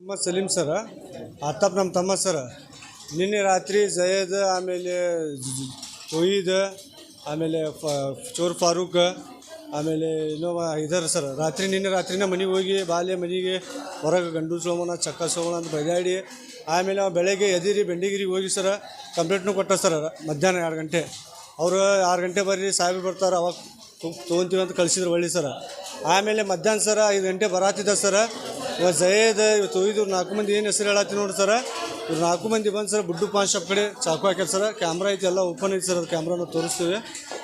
ಮೊಹಮ್ಮದ್ ಸಲೀಂ ಸರ, ಆತಾಪ್ ನಮ್ಮ ತಮ್ಮ ಸರ. ನಿನ್ನೆ ರಾತ್ರಿ ಜಯದ್, ಆಮೇಲೆ ಒಯ್ದ, ಆಮೇಲೆ ಚೋರ್ ಫಾರೂಕ್, ಆಮೇಲೆ ಇನ್ನೋವಾ ಇದಾರೆ ಸರ್. ರಾತ್ರಿ ನಿನ್ನೆ ರಾತ್ರಿನ ಮನೆಗೆ ಹೋಗಿ ಬಾಲ್ಯ ಮನೆಗೆ ಹೊರಗೆ ಗಂಡು ಸೋಮನ ಚಕ್ಕ ಸೋಮನ ಅಂತ ಬೈದಾಡಿ, ಆಮೇಲೆ ಅವ್ನು ಬೆಳಗ್ಗೆ ಎದಿರಿ ಬೆಂಡಿಗಿರಿಗೆ ಹೋಗಿ ಸರ, ಕಂಪ್ಲೇಂಟ್ನು ಕೊಟ್ಟ ಸರ್ ಮಧ್ಯಾಹ್ನ ಎರಡು ಗಂಟೆ. ಅವರು ಆರು ಗಂಟೆ ಬರ್ರಿ, ಸಾಹೇಬ್ರು ಬರ್ತಾರೆ, ಅವಾಗ ತೊಗೊಂತೀವಿ ಅಂತ ಕಳಿಸಿದ್ರು ಒಳ್ಳೆ ಸರ. ಆಮೇಲೆ ಮಧ್ಯಾಹ್ನ ಸರ ಐದು ಗಂಟೆ ಬರಾತಿದ್ದ ಸರ. ಜಯದ ಇವತ್ತು ಇದು ನಾಲ್ಕು ಮಂದಿ ಏನು ಹೆಸರು ಹೇಳತ್ತಿ ನೋಡಿ ಸರ. ಇವ್ರು ನಾಲ್ಕು ಮಂದಿ ಬಂದು ಸರ್, ಬುಡ್ಡು ಪಾನ್ ಶಾಪ್ ಕಡೆ ಚಾಕು ಹಾಕ್ಯಾರ ಸರ. ಕ್ಯಾಮ್ರಾ ಐತಿ, ಎಲ್ಲ ಓಪನ್ ಐತಿ ಸರ್, ಅದು ಕ್ಯಾಮ್ರಾನ ತೋರಿಸ್ತೀವಿ.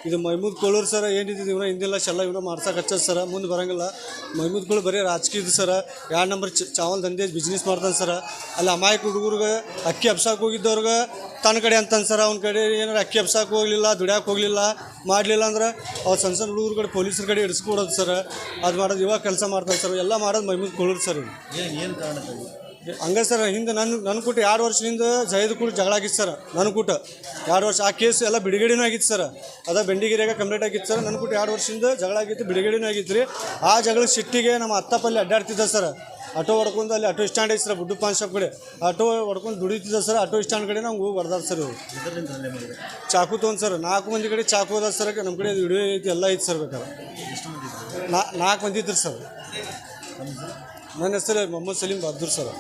ಇದು ಮೈಮೂದ್ ಕೋಳೂರು ಸರ ಏನಿದೆ ಇವನ ಹಿಂದಿಲ್ಲ ಶೆಲ್ಲ ಇವನ ಮಾಡ್ಸಕ್ಕೆ ಹಚ್ಚದ ಸರ, ಮುಂದೆ ಬರಂಗಿಲ್ಲ. ಮೈಮೂದ್ ಕೋಳು ಬರೀ ರಾಜಕೀಯದ ಸರ. ಎರಡು ನಂಬರ್ ಚಾವಲ್ ದಂಧೆ ಬಿಸ್ನೆಸ್ ಮಾಡ್ತಾನೆ ಸರ. ಅಲ್ಲಿ ಅಮಾಯಕ ಹುಡುಗರಿಗೆ ಅಕ್ಕಿ ಹಬ್ಸಕ್ಕೆ ಹೋಗಿದ್ದವ್ರಿಗೆ ತನ್ನ ಕಡೆ ಅಂತಾನೆ ಸರ್. ಅವ್ನ ಕಡೆ ಏನಾರು ಅಕ್ಕಿ ಹಬ್ಸಕ್ಕೆ ಹೋಗಲಿಲ್ಲ, ದುಡ್ಯಾಕೆ ಹೋಗಲಿಲ್ಲ, ಮಾಡಲಿಲ್ಲ ಅಂದ್ರೆ ಅವ್ರು ಸಣ್ಣ ಸಣ್ಣ ಹುಡುಗರ ಕಡೆ ಪೊಲೀಸರ ಕಡೆ ಇಡಿಸ್ಕೊಡೋದು ಸರ್. ಅದು ಮಾಡೋದು ಇವಾಗ ಕೆಲಸ ಮಾಡ್ತಾನೆ ಸರ್. ಎಲ್ಲ ಮಾಡೋದು ಮೈಮೂದ್ ಕೋಳೂರು ಸರ್ ಏನು ಏನು ಕಾರಣ ಹಂಗೆ ಸರ್ ಹಿಂದೆ ನನ್ನ ನನ್ನ ಕೂಟ ಎರಡು ವರ್ಷದಿಂದ ಜಯದ ಕೂಡ ಜಗಳ ಆಗಿತ್ತು ಸರ್ ನನ್ನ ಕೂಟ. ಎರಡು ವರ್ಷ ಆ ಕೇಸ್ ಎಲ್ಲ ಬಿಡುಗಡೆನೂ ಆಗಿತ್ತು ಸರ್. ಅದ ಬೆಂಡಿಗಿರಿಯಾಗ ಕಂಪ್ಲೀಟ್ ಆಗಿತ್ತು ಸರ್ ನನ್ನ ಕೂಟ ಎರಡು ವರ್ಷದಿಂದ ಜಗಳ ಆಗಿತ್ತು ಬಿಡುಗಡೆನೂ ಆಗಿತ್ತು ರೀ. ಆ ಜಗಳ ಸಿಟ್ಟಿಗೆ ನಮ್ಮ ಅತ್ತಪಲ್ಲಿ ಅಡ್ಡಾಡ್ತಿದ್ದ ಸರ್. ಆಟೋ ಹೊಡ್ಕೊಂಡು ಅಲ್ಲಿ ಆಟೋ ಸ್ಟ್ಯಾಂಡ್ ಐತೆ ಸರ್ ಬುಡ್ಡು ಪಾನ್ ಶಾಪ್ ಕಡೆ. ಆಟೋ ಹೊಡ್ಕೊಂಡು ದುಡಿತಿದ್ದ ಸರ್ ಆಟೋ ಸ್ಟ್ಯಾಂಡ್ ಕಡೆ ನಾವು ಹೋಗಿ ಬರ್ದಾರ ಸರ್ ಇವ್ರು. ಚಾಕು ತೊಗೊಂಡು ಸರ್ ನಾಲ್ಕು ಮಂದಿ ಕಡೆ ಚಾಕು ಹೋದ ಸರ್ ನಮ್ಮ ಕಡೆ ವಿಡಿಯೋ ಐತಿ ಎಲ್ಲ ಐತಿ ಸರ್ ಬೇಕಾದ್ರೆ. ನಾಲ್ಕು ಮಂದಿ ಇದ್ರು ಸರ್? ನನ್ನ ಹೆಸರು ಮೊಹಮ್ಮದ್ ಸಲೀಂ ಬಹದ್ದೂರ್ ಸರ್?